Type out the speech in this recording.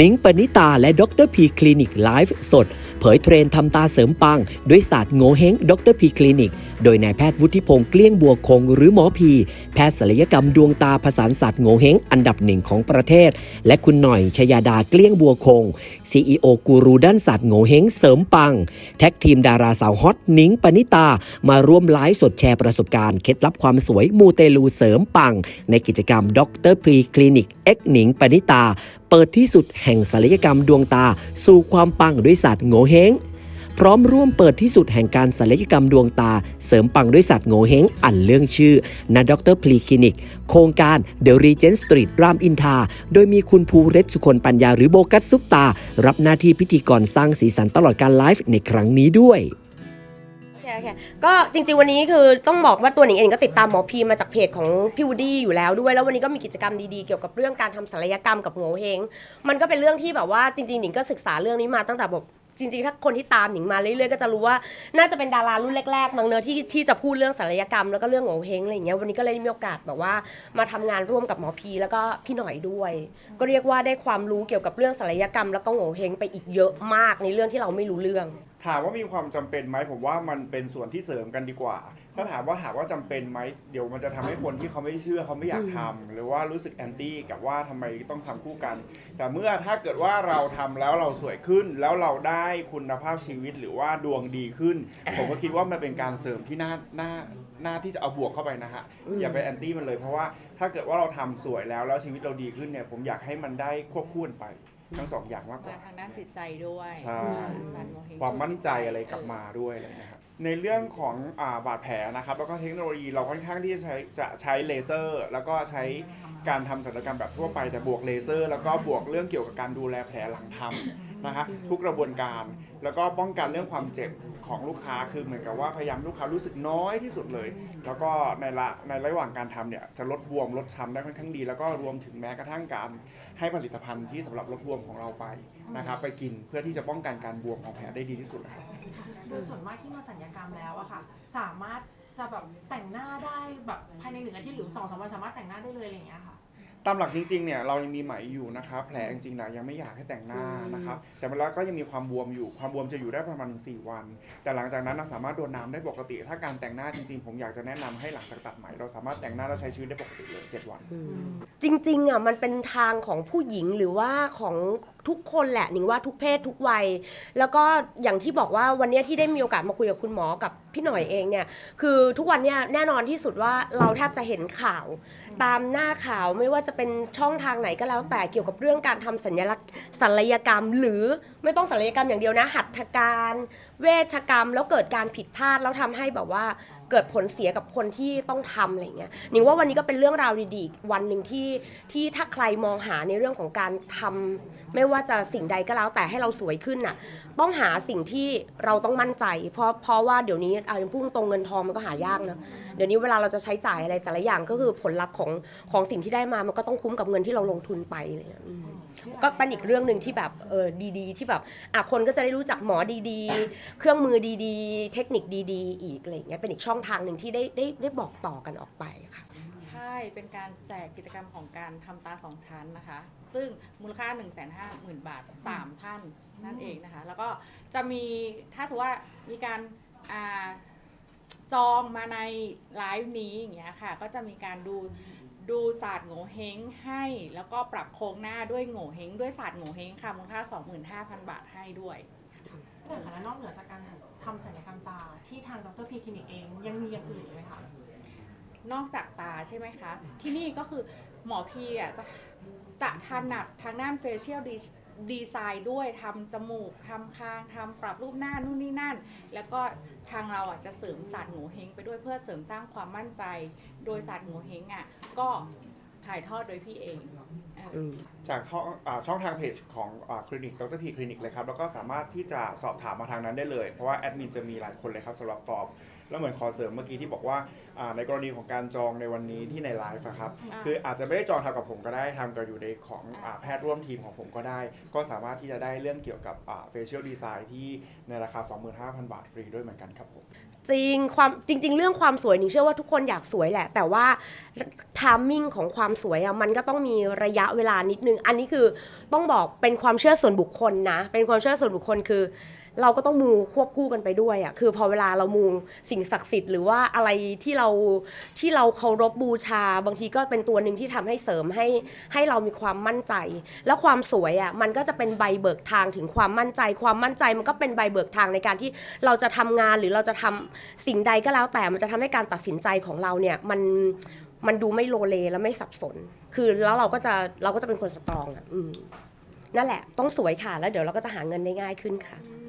นิ้งปณิตาและดรพีคลินิกไลฟ์สด เผยเทรนทำตาเสริมปัง ด้วยศาสตร์โงเฮงดรพีคลินิก โดยนายแพทย์วุฒิพงษ์เกลี้ยงบัวคงหรือหมอพี แพทย์ศัลยกรรมดวงตาผสานศาสตร์โงเฮงอันดับหนึ่งของประเทศ และคุณหน่อยชยาดาเกลี้ยงบัวคง CEO กูรูด้านศาสตร์โงเฮงเสริมปัง แท็กทีมดาราสาวฮอตนิ้งปณิตา มาร่วมไลฟ์สดแชร์ประสบการณ์เคล็ดลับความสวยมูเตลูเสริมปัง ในกิจกรรมดรพีคลินิกเอ็กหนิงปณิตาเปิดที่สุดแห่งศัลยกรรมดวงตา สู่ความปังด้วยศาสตร์โงเฮงพร้อมร่วมเปิดที่สุดแห่งการศัลยกรรมดวงตา เสริมปังด้วยศาสตร์โงเฮงอันเรื่องชื่อณดรพลีคลินิก โครงการเด e รีเจนสตรีทรามอินทา โดยมีคุณภูเรศสุคนปัญญาหรือโบกัสซุปตา รับหน้าที่พิธีกรสร้างสีสันตลอดการไลฟ์ในครั้งนี้ด้วย คโอเคก็จริงๆวันนี้คือต้องบอกว่าตัวหนิงเองก็ติดตามหมอพีมาจากเพจของพี่วูดดี้อยู่แล้วด้วย แล้ววันนี้ก็มีกิจกรรมดีๆเกี่ยวกับเรื่องการทำศัลยกรรมกับโงเฮงมันก็เป็นเรื่องที่แบบว่าจริงๆหนิงก็ศึกษาเรื่องนี้มาตั้งแต่แบบจริงๆ ถ้าคนที่ตามหนิงมาเรื่อยๆก็จะรู้ว่าน่าจะเป็นดารารุ่นแรกๆมั้งเนอะที่ที่จะพูดเรื่องศัลยกรรมแล้วก็เรื่องโงเฮงอะไรอย่างเงี้ยวันนี้ก็เลยได้มีโอกาสแบบว่ามาทำงานร่วมกับหมอพีแล้วก็พี่หน่อยด้วย ก็เรียกว่าได้ความรู้เกี่ยวกับเรื่องศัลยกรรมแล้วก็โงเฮงไปอีกเยอะมากในเรื่องที่เราไม่รู้เรื่อง ถามว่ามีความจำเป็นไหมผมว่ามันเป็นส่วนที่เสริมกันดีกว่า ถ้าถามว่าถามว่าจำเป็นไหมเดี๋ยวมันจะทำให้คนที่เขาไม่เชื่อเขาไม่อยากทำหรือว่ารู้สึกแอนตี้กับว่าทำไมต้องทำคู่กัน แต่เมื่อถ้าเกิดว่าเราทำแล้วเราสวยขึ้น แล้วเราได้คุณภาพชีวิตหรือว่าดวงดีขึ้น ผมก็คิดว่ามันเป็นการเสริมที่น่าน่าน่าที่จะเอาบวกเข้าไปนะฮะอย่าไปแอนตี้มันเลยเพราะว่าถ้าเกิดว่าเราทำสวยแล้วแล้วชีวิตเราดีขึ้นเนี่ยผมอยากให้มันได้ควบคู่กันไป ทั้งสองอย่างมากกมาว่า ทางด้านจิตใจด้วยใช่การโงเห้งความมั่นใจอะไรกลับมาด้วยอะไรนะครับในเรื่องของอาบาดแผลนะครับ แล้วก็เทคโนโลยีเราค่อนข้างที่จะใช้จะใช้เลเซอร์ แล้วก็ใช้การทำศัลยกรรมแบบทั่วไปแต่บวกเลเซอร์ แล้วก็บวกเรื่องเกี่ยวกับการดูแลแผลหลังทำ นะฮะทุกกระบวนการ แล้วก็ป้องกันเรื่องความเจ็บของลูกค้าคือเหมือนกับว่าพยายามให้ลูกค้ารู้สึกน้อยที่สุดเลย แล้วก็ในละในระหว่างการทำเนี่ยจะลดบวมลดช้ำได้ค่อนข้างดี แล้วก็รวมถึงแม้กระทั่งการให้ผลิตภัณฑ์ที่สำหรับลดบวมของเราไปนะครับไปกินเพื่อที่จะป้องกันการบวมของแผลได้ดีที่สุดนะครับ โดยส่วนมากที่มาสัญญกรรมแล้วอะค่ะ สามารถจะแบบแต่งหน้าได้แบบภายในหนึ่งอาทิตย์หรือสองสามวันสามารถแต่งหน้าได้เลยอะไรอย่างเงี้ยค่ะ ตามหลักจริงๆเนี่ยเรายังมีไหมอยู่นะครับแผลจริงๆนะยังไม่อยากให้แต่งหน้านะครับแต่มันแล้วก็ยังมีความบวมอยู่ ความบวมจะอยู่ได้ประมาณ4วัน แต่หลังจากนั้นเราสามารถโดนน้ำได้ปกติ ถ้าการแต่งหน้าจริงๆ ผมอยากจะแนะนำให้หลังจากตัดไหมเราสามารถแต่งหน้าแล้วใช้ชีวิตได้ปกติเลย7วัน จริงๆอะมันเป็นทางของผู้หญิงหรือว่าของ ทุกคนแหละหนิงว่าทุกเพศทุกวัย แล้วก็อย่างที่บอกว่าวันนี้ที่ได้มีโอกาสมาคุยกับคุณหมอกับพี่หน่อยเองเนี่ยคือทุกวันเนี่ยแน่นอนที่สุดว่าเราแทบจะเห็นข่าว ตามหน้าข่าวไม่ว่าจะเป็นช่องทางไหนก็แล้วแต่เกี่ยวกับเรื่องการทำสัญลักษณ์ศัลยกรรม หรือไม่ต้องศัลยกรรมอย่างเดียวนะหัตถการ เวชกรรมแล้วเกิดการผิดพลาดแล้วทำให้แบบว่า เกิดผลเสียกับคนที่ต้องทำอะไรเงี้ยหนิงว่าวันนี้ก็เป็นเรื่องราวดีๆอีกวันหนึ่งที่ที่ถ้าใครมองหาในเรื่องของการทำไม่ว่าจะสิ่งใดก็แล้วแต่ให้เราสวยขึ้นน่ะ ต้องหาสิ่งที่เราต้องมั่นใจ เพราะเพราะว่าเดี๋ยวนี้อะอย่างพุ่งตรงเงินทองมันก็หายากนะ เดี๋ยวนี้เวลาเราจะใช้จ่ายอะไรแต่ละอย่างก็คือผลลัพธ์ของของสิ่งที่ได้มามันก็ต้องคุ้มกับเงินที่เราลงทุนไปอะไรเลยอืมก็เป็นอีกเรื่องหนึ่งที่แบบเออดีๆ ที่แบบอะคนก็จะได้รู้จักหมอดีๆ เครื่องมือดีๆ เทคนิคดีๆ อีกอะไรอย่างเงี้ยเป็นอีกช่องทางหนึ่งที่ได้ได้ได้บอกต่อกันออกไปค่ะ ใช่เป็นการแจกกิจกรรมของการทำตาสองชั้นนะคะ ซึ่งมูลค่า 1 5 0 0 0 0 บาท 3 ท่านนั่นเองนะคะ แล้วก็จะมีถ้าสมมติว่ามีการอ่า จองมาในไลฟ์นี้อย่างเงี้ยค่ะ ก็จะมีการดูดูศาสตร์โง่เฮงให้ แล้วก็ปรับโครงหน้าด้วยโง่เฮงด้วยศาสตร์โง่เฮงค่ะมูลค่า 25,000 บาทให้ด้วยพี่หน่อยคะแล้วนอกเหนือจากการทำศัลยกรรมตาที่ทางดรพีคลินิกเองยังมีอย่างอื่นอีกไหมคะนอกจากตาใช่ไหมคะ ที่นี่ก็คือหมอพีอะจะจะถนัดทางด้าน facial de- design ด้วยทำจมูกทำคางทำปรับรูปหน้านู่นนี่นั่น แล้วก็ทางเราอะจะเสริมศาสตร์โงเฮงไปด้วยเพื่อเสริมสร้างความมั่นใจ โดยศาสตร์โงเฮงอะก็ถ่ายทอดโดยพี่เองเอ่อจากช่องอาช่องทางเพจของคลินิกดรพีคลินิกเลยครับ แล้วก็สามารถที่จะสอบถามมาทางนั้นได้เลย เพราะว่าแอดมินจะมีหลายคนเลยครับสำหรับตอบ แล้วเหมือนขอเสริมเมื่อกี้ที่บอกว่าอ่าในกรณีของการจองในวันนี้ที่ในไลฟ์อะครับอ่า คืออาจจะไม่ได้จองทำกับผมก็ได้ทำกับอยู่ในของอ่าอ่าแพทย์ร่วมทีมของผมก็ได้ ก็สามารถที่จะได้เรื่องเกี่ยวกับเฟเชียลดีไซน์ที่ในราคา 25,000 บาทฟรีด้วยเหมือนกันครับผม จริงความจริง ๆ เรื่องความสวยหนิงเชื่อว่าทุกคนอยากสวยแหละ แต่ว่าทามมิ่งของความสวยอะมันก็ต้องมีระยะเวลานิดนึงงอันนี้คือต้องบอกเป็นความเชื่อส่วนบุคคลนะ เป็นความเชื่อส่วนบุคคลคือ เราก็ต้องมูควบคู่กันไปด้วยอะ่ะคือพอเวลาเรามูสิ่งศักดิ์สิทธิ์หรือว่าอะไรที่เราที่เราเคารพบูชา บางทีก็เป็นตัวหนึ่งที่ทำให้เสริมให้ให้เรามีความมั่นใจ แล้วความสวยอะ่ะมันก็จะเป็นใบเบิกทางถึงความมั่นใจ ความมั่นใจมันก็เป็นใบเบิกทางในการที่เราจะทำงานหรือเราจะทำสิ่งใดก็แล้วแต่มันจะทำให้การตัดสินใจของเราเนี่ยมันมันดูไม่โลเลและไม่สับสน คือแล้วเราก็จะเราก็จะเป็นคนสตรองอะนั่นแหละ ต้องสวยค่ะ แล้วเดี๋ยวเราก็จะหาเงินได้ง่ายขึ้นค่ะ